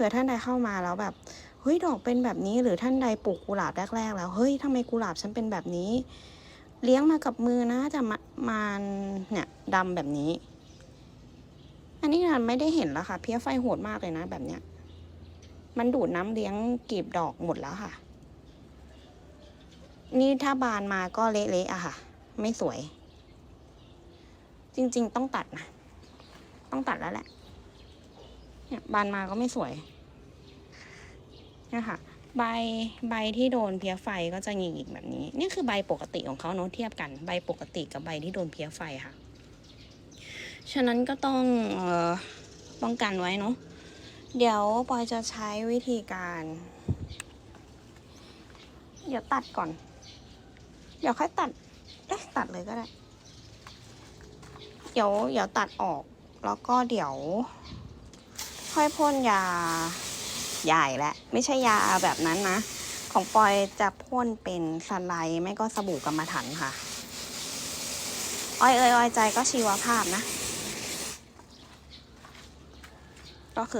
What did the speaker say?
ผื่อท่านใดเข้ามาแล้วแบบเฮ้ยดอกเป็นแบบนี้หรือท่านใดปลูกกุหลาบแรก ๆ แล้วเฮ้ยทำไมกุหลาบฉันเป็นแบบนี้ เลี้ยงมากับมือนะจะมาเนี่ยดำแบบนี้ อันนี้นันไม่ได้เห็นแล้วค่ะ เพี้ยไฟโหดมากเลยนะแบบเนี้ย มันดูดน้ำเลี้ยงกีบดอกหมดแล้วค่ะ นี่ถ้าบานมาก็เละๆอะค่ะ ไม่สวย จริง ๆ ต้องตัดนะต้องตัดแล้วแหละ เนี่ยบานมาก็ไม่สวยเนี่ยค่ะใบใบที่โดนเพี้ยไฟก็จะหงิกๆแบบนี้ นี่คือใบปกติของเขาเนอะเทียบกันใบปกติกับใบที่โดนเพี้ยไฟค่ะ ฉะนั้นก็ต้องเออป้องกันไว้เนาะเดี๋ยวปอยจะใช้วิธีการ เดี๋ยวตัดก่อน เดี๋ยวค่อยตัดเอ๊ะตัดเลยก็ได้ เดี๋ยวเดี๋ยวตัดออก แล้วก็เดี๋ยว ค่อยพ่นยาใหญ่และ ไม่ใช่ยาแบบนั้นนะ ของปอยจะพ่นเป็นสไลด์ไม่ก็สบู่กรรมฐานค่ะ อ้อยเอ้ยอ้อยใจก็ชีวภาพนะ ก็คือ